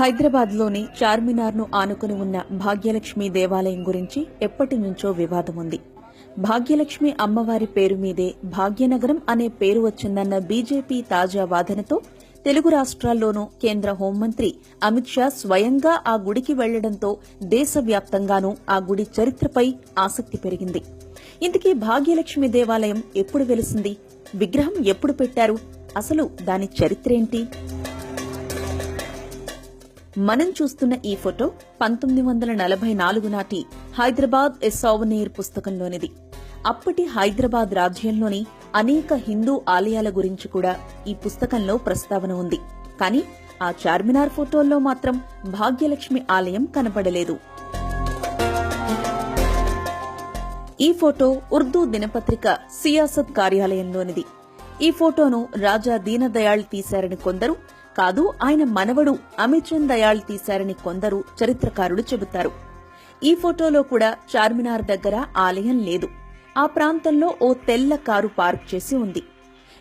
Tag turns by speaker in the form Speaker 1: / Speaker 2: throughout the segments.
Speaker 1: హైదరాబాద్లోని చార్మినార్ను ఆనుకుని ఉన్న భాగ్యలక్ష్మి దేవాలయం గురించి ఎప్పటి నుంచో వివాదం ఉంది భాగ్యలక్ష్మి అమ్మవారి పేరు మీదే భాగ్యనగరం అనే పేరు వచ్చిందన్న బీజేపీ తాజా వాదనతో తెలుగు రాష్ట్రాల్లోనూ కేంద్ర హోంమంత్రి అమిత్ షా స్వయంగా ఆ గుడికి వెళ్ళడంతో దేశవ్యాప్తంగానూ ఆ గుడి చరిత్రపై ఆసక్తి పెరిగింది. ఇంతకీ భాగ్యలక్ష్మి దేవాలయం ఎప్పుడు వెలిసింది? విగ్రహం ఎప్పుడు పెట్టారు? అసలు దాని చరిత్రేంటి మనం చూస్తున్న ఈ ఫోటో పంతొమ్మిది వందల నలభై నాలుగు నాటి హైదరాబాద్ ఎ సౌవనీర్ పుస్తకంలోనిది. అప్పటి హైదరాబాద్ రాజ్యంలోని అనేక హిందూ ఆలయాల గురించి కూడా ఈ పుస్తకంలో ప్రస్తావన ఉంది. కానీ ఆ చార్మినార్ ఫోటోల్లో మాత్రం భాగ్యలక్ష్మి ఆలయం కనపడలేదు ఈ ఫోటో ఉర్దూ దినపత్రిక సియాసత్ కార్యాలయంలోనిది. ఈ ఫోటోను రాజా దీనదయాళ్ తీశారని కొందరు కాదు ఆయన మనవడు అమిచంద్ దయాళ్ తీశారని కొందరు చరిత్రకారులు చెబుతారు. ఈ ఫోటోలో కూడా చార్మినార్ దగ్గర ఆలయం లేదు. ఆ ప్రాంతంలో ఓ తెల్ల కారు పార్క్ చేసి ఉంది.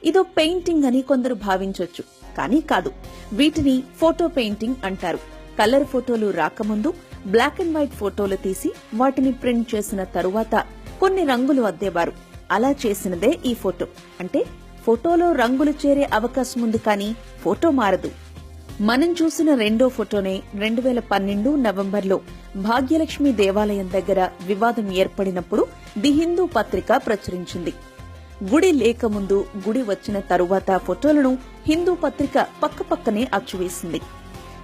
Speaker 1: ఇదో పెయింటింగ్ అని కొందరు భావించొచ్చు. కానీ కాదు వీటిని ఫోటో పెయింటింగ్ అంటారు. కలర్ ఫోటోలు రాకముందు బ్లాక్ అండ్ వైట్ ఫోటోలు తీసి వాటిని ప్రింట్ చేసిన తరువాత కొన్ని రంగులు అద్దేవారు. అలా చేసినదే ఈ ఫోటో. అంటే ఫోటోలో రంగులు చేరే అవకాశం ఉంది కానీ ఫోటో మారదు. మనం చూసిన రెండో ఫోటోనే రెండు వేల పన్నెండు నవంబర్లో భాగ్యలక్ష్మి దేవాలయం దగ్గర వివాదం ఏర్పడినప్పుడు ది హిందూ పత్రిక ప్రచురించింది. గుడి లేకముందు గుడి వచ్చిన తరువాత ఫోటోలను హిందూ పత్రిక పక్కపక్కనే అచ్చువేసింది.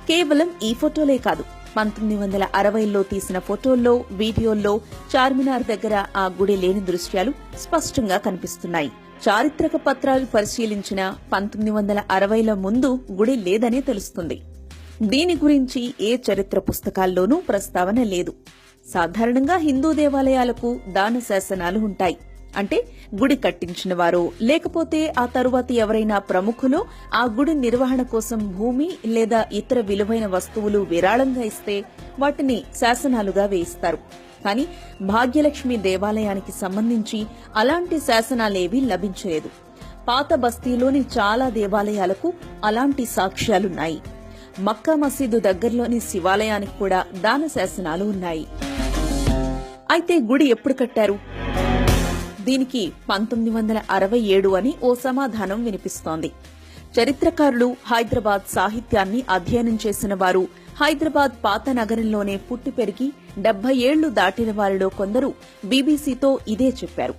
Speaker 1: కేవలం ఈ ఫోటోలే కాదు పంతొమ్మిది వందల అరవైలో తీసిన ఫోటోల్లో వీడియోల్లో చార్మినార్ దగ్గర ఆ గుడి లేని దృశ్యాలు స్పష్టంగా కనిపిస్తున్నాయి. చారిత్రక పత్రాలు పరిశీలించిన పంతొమ్మిది వందల అరవైల ముందు గుడి లేదనే తెలుస్తుంది. దీని గురించి ఏ చరిత్ర పుస్తకాల్లోనూ ప్రస్తావన లేదు. సాధారణంగా హిందూ దేవాలయాలకు దాన శాసనాలు ఉంటాయి. అంటే గుడి కట్టించిన వారు లేకపోతే ఆ తరువాత ఎవరైనా ప్రముఖులు ఆ గుడి నిర్వహణ కోసం భూమి లేదా ఇతర విలువైన వస్తువులు విరాళంగా ఇస్తే వాటిని శాసనాలుగా వేయిస్తారు. కానీ భాగ్యలక్ష్మి దేవాలయానికి సంబంధించి అలాంటి శాసనాలేవీ లభించలేదు. పాత బస్తీలోని చాలా దేవాలయాలకు అలాంటి సాక్ష్యాలున్నాయి. మక్కా మసీదు దగ్గరలోని శివాలయానికి కూడా దాన శాసనాలు ఉన్నాయి. అయితే గుడి ఎప్పుడు కట్టారు? దీనికి పంతొమ్మిది వందల అరవై ఏడు అని ఓ సమాధానం వినిపిస్తోంది. చరిత్రకారులు హైదరాబాద్ సాహిత్యాన్ని అధ్యయనం చేసిన వారు హైదరాబాద్ పాత నగరంలోనే పుట్టి పెరిగి డెబ్బై ఏళ్ళు దాటిన వారిలో కొందరు బీబీసీతో ఇదే చెప్పారు.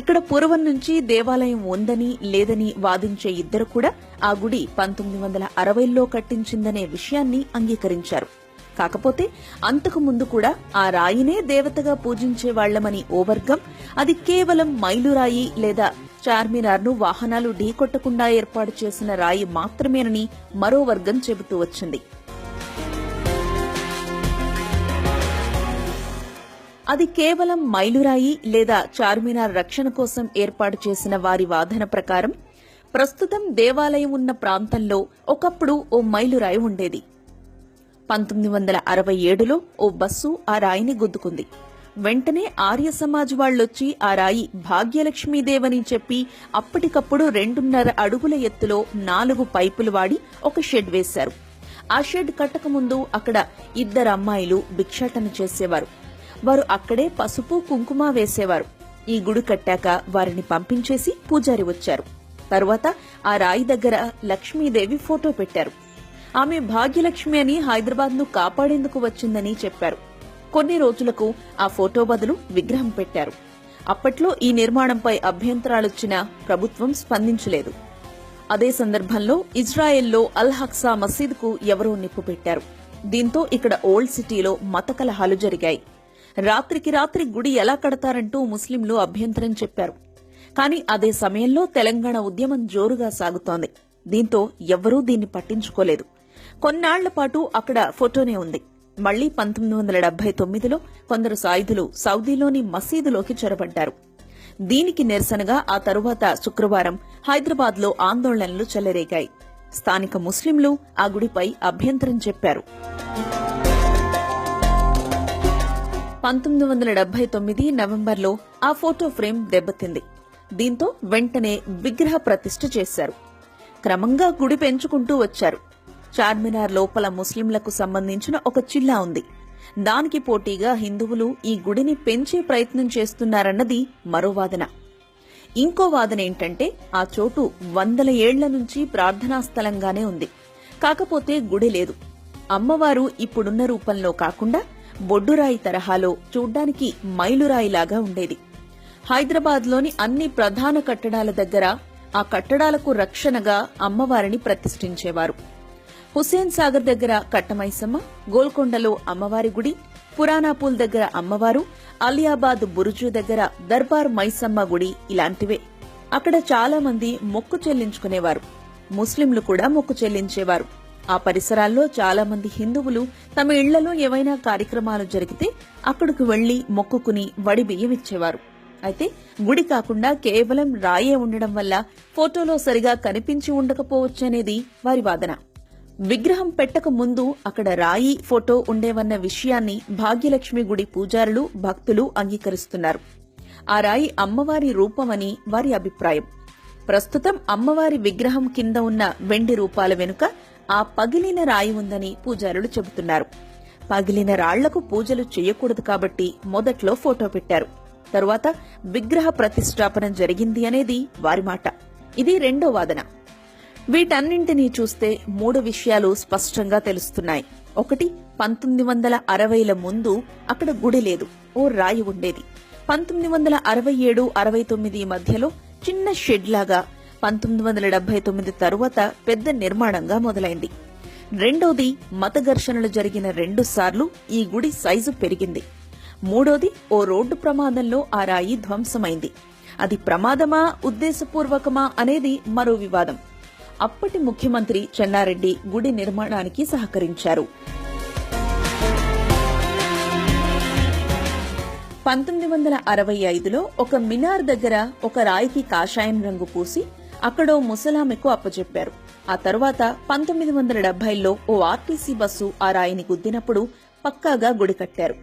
Speaker 1: ఇక్కడ పూర్వం నుంచి దేవాలయం ఉందని లేదని వాదించే ఇద్దరు కూడా ఆ గుడి పంతొమ్మిది వందల అరవైలో కట్టించిందనే విషయాన్ని అంగీకరించారు. కాకపోతే అంతకు ముందు కూడా ఆ రాయినే దేవతగా పూజించే వాళ్ళమని ఓ వర్గం అది కేవలం మైలురాయి లేదా చార్మినార్ను వాహనాలు ఢీకొట్టకుండా ఏర్పాటు చేసిన రాయి మాత్రమేనని మరో వర్గం చెబుతూ వచ్చింది. అది కేవలం మైలురాయి లేదా చార్మినార్ రక్షణ కోసం ఏర్పాటు చేసిన వారి వాదన ప్రకారం ప్రస్తుతం దేవాలయం ఉన్న ప్రాంతంలో ఒకప్పుడు ఓ మైలురాయి ఉండేది. పంతొమ్మిది వందల అరవై ఏడులో ఓ బస్సు ఆ రాయిని గుద్దుకుంది. వెంటనే ఆర్య సమాజ్ వాళ్ళొచ్చి ఆ రాయి భాగ్యలక్ష్మీదేవని చెప్పి అప్పటికప్పుడు రెండున్నర అడుగుల ఎత్తులో నాలుగు పైపులు వాడి ఒక షెడ్ వేశారు. ఆ షెడ్ కట్టకముందు అక్కడ ఇద్దరు అమ్మాయిలు భిక్షాటన చేసేవారు. వారు అక్కడే పసుపు కుంకుమ వేసేవారు. ఈ గుడి కట్టాక వారిని పంపించేసి పూజారి వచ్చారు. తరువాత ఆ రాయి దగ్గర లక్ష్మీదేవి ఫోటో పెట్టారు. ఆమె భాగ్యలక్ష్మి అని హైదరాబాద్ను కాపాడేందుకు వచ్చిందని చెప్పారు. కొన్ని రోజులకు ఆ ఫోటో బదులు విగ్రహం పెట్టారు. అప్పట్లో ఈ నిర్మాణంపై అభ్యంతరాలొచ్చినా ప్రభుత్వం స్పందించలేదు. అదే సందర్భంలో ఇజ్రాయెల్లో అల్ హక్సా మసీదుకు ఎవరో నిప్పు పెట్టారు. దీంతో ఇక్కడ ఓల్డ్ సిటీలో మత కలహాలు జరిగాయి. రాత్రికి రాత్రి గుడి ఎలా కడతారంటూ ముస్లింలు అభ్యంతరం చెప్పారు. కానీ అదే సమయంలో తెలంగాణ ఉద్యమం జోరుగా సాగుతోంది. దీంతో ఎవ్వరూ దీన్ని పట్టించుకోలేదు. కొన్నాళ్ళ పాటు అక్కడ ఫోటోనే ఉంది. మళ్ళీ పంతొమ్మిది వందల డెబ్బై తొమ్మిదిలో కొందరు సాయుధులు సౌదీలోని మసీదులోకి చొరబడ్డారు. దీనికి నిరసనగా ఆ తరువాత శుక్రవారం హైదరాబాద్లో ఆందోళనలు చెలరేగాయి. స్థానిక ముస్లింలు ఆ గుడిపై అభ్యంతరం చెప్పారు. పంతొమ్మిది వందల డెబ్బై తొమ్మిది నవంబర్లో ఆ ఫోటో ఫ్రేమ్ దెబ్బతింది. దీంతో వెంటనే విగ్రహ ప్రతిష్ఠ చేశారు. క్రమంగా గుడి పెంచుకుంటూ వచ్చారు. చార్మినార్ లోపల ముస్లింలకు సంబంధించిన ఒక చిల్లా ఉంది. దానికి పోటీగా హిందువులు ఈ గుడిని పెంచే ప్రయత్నం చేస్తున్నారన్నది మరో వాదన. ఇంకో వాదన ఏంటంటే ఆ చోటు వందల ఏళ్ళ నుంచి ప్రార్థనా స్థలంగానే ఉంది. కాకపోతే గుడి లేదు. అమ్మవారు ఇప్పుడున్న రూపంలో కాకుండా బొడ్డురాయి తరహాలో చూడ్డానికి మైలురాయిలాగా ఉండేది. హైదరాబాద్లోని అన్ని ప్రధాన కట్టడాల దగ్గర ఆ కట్టడాలకు రక్షణగా అమ్మవారిని ప్రతిష్ఠించేవారు. హుస్సేన్ సాగర్ దగ్గర కట్టమైసమ్మ గోల్కొండలో అమ్మవారి గుడి పురాణాపూల్ దగ్గర అమ్మవారు అలియాబాద్ బురుజు దగ్గర దర్బార్ మైసమ్మ గుడి ఇలాంటివే. అక్కడ చాలా మంది మొక్కు చెల్లించుకునేవారు. ముస్లింలు కూడా మొక్కు చెల్లించేవారు. ఆ పరిసరాల్లో చాలా మంది హిందువులు తమ ఇళ్ళలో ఏవైనా కార్యక్రమాలు జరిగితే అక్కడికి వెళ్ళి మొక్కుకుని వడి బియ్యం ఇచ్చేవారు. అయితే గుడి కాకుండా కేవలం రాయే ఉండడం వల్ల ఫోటోలో సరిగా కనిపించి ఉండకపోవచ్చనేది వారి వాదన. విగ్రహం పెట్టక ముందు అక్కడ రాయి ఫోటో ఉండేవన్న విషయాన్ని భాగ్యలక్ష్మి గుడి పూజారులు భక్తులు అంగీకరిస్తున్నారు. ఆ రాయి అమ్మవారి రూపమని వారి అభిప్రాయం. ప్రస్తుతం అమ్మవారి విగ్రహం కింద ఉన్న వెండి రూపాల వెనుక ఆ పగిలిన రాయి ఉందని పూజారులు చెబుతున్నారు. పగిలిన రాళ్ళకు పూజలు చేయకూడదు కాబట్టి మొదట్లో ఫోటో పెట్టారు. తరువాత విగ్రహ ప్రతిష్టాపన జరిగింది అనేది వారి మాట. ఇది రెండో వాదన. వీటన్నింటినీ చూస్తే మూడు విషయాలు స్పష్టంగా తెలుస్తున్నాయి. ఒకటి పంతొమ్మిది వందల అరవైల ముందు అక్కడ గుడి లేదు ఓ రాయి ఉండేది. పంతొమ్మిది వందల అరవై ఏడు అరవై తొమ్మిది మధ్యలో చిన్న షెడ్ లాగా పంతొమ్మిది వందల డెబ్బై తొమ్మిది తరువాత పెద్ద నిర్మాణంగా మొదలైంది. రెండోది మత ఘర్షణలు జరిగిన రెండు సార్లు ఈ గుడి సైజు పెరిగింది. మూడోది ఓ రోడ్డు ప్రమాదంలో ఆ రాయి ధ్వంసమైంది. అది ప్రమాదమా ఉద్దేశపూర్వకమా అనేది మరో వివాదం. అప్పటి ముఖ్యమంత్రి చెన్నారెడ్డి గుడి నిర్మాణానికి సహకరించారు. పంతొమ్మిది వందల అరవై ఐదులో ఒక మినార్ దగ్గర ఒక రాయికి కాషాయం రంగు పూసి అక్కడో ముసలామెకు అప్పచెప్పారు ఆ తర్వాత పంతొమ్మిది వందల డెబ్బైలో ఓ ఆర్టీసీ బస్సు ఆ రాయిని గుద్దినప్పుడు పక్కాగా గుడి కట్టారు.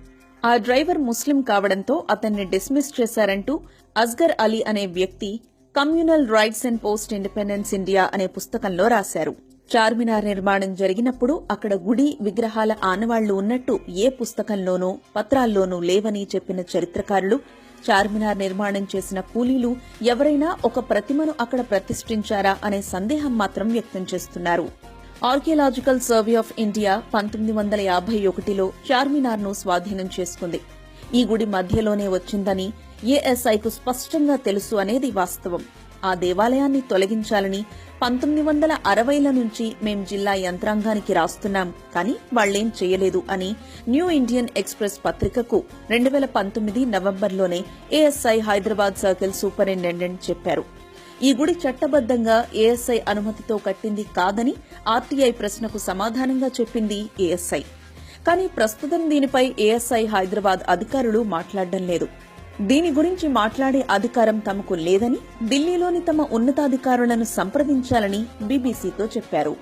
Speaker 1: ఆ డ్రైవర్ ముస్లిం కావడంతో అతన్ని డిస్మిస్ చేశారంటూ అస్గర్ అలీ అనే వ్యక్తి communal riots and post independence India అనే పుస్తకంలో రాశారు. చార్మినార్ నిర్మాణం జరిగినప్పుడు అక్కడ గుడి విగ్రహాల ఆనవాళ్ళు ఉన్నట్టు ఏ పుస్తకంలోనూ పత్రాల్లోనూ లేవని చెప్పిన చరిత్రకారులు చార్మినార్ నిర్మాణం చేసిన కూలీలు ఎవరైనా ఒక ప్రతిమను అక్కడ ప్రతిష్ఠించారా అనే సందేహం మాత్రం వ్యక్తం చేస్తున్నారు. ఆర్కియలాజికల్ సర్వే ఆఫ్ ఇండియా పంతొమ్మిది వందల యాభై ఒకటిలో చార్మినార్ను స్వాధీనం చేసుకుంది. ఈ గుడి మధ్యలోనే వచ్చిందని ఏఎస్ఐకు స్పష్టంగా తెలుసు అనేది వాస్తవం. ఆ దేవాలయాన్ని తొలగించాలని పంతొమ్మిది వందల అరవైల నుంచి మేం జిల్లా యంత్రాంగానికి రాస్తున్నాం. కానీ వాళ్ళేం చేయలేదు అని న్యూ ఇండియన్ ఎక్స్ప్రెస్ పత్రికకు రెండు వేల పంతొమ్మిది నవంబర్లోనే ఏఎస్ఐ హైదరాబాద్ సర్కిల్ సూపరింటెండెంట్ చెప్పారు. ఈ గుడి చట్టబద్దంగా ఏఎస్ఐ అనుమతితో కట్టింది కాదని ఆర్టీఐ ప్రశ్నకు సమాధానంగా చెప్పింది ఏఎస్ఐ. కానీ ప్రస్తుతం దీనిపై ఏఎస్ఐ హైదరాబాద్ అధికారులు మాట్లాడడం లేదు. దీని గురించి మాట్లాడే అధికారం తమకు లేదని ఢిల్లీలోని తమ ఉన్నతాధికారులను సంప్రదించాలని బీబీసీతో చెప్పారు.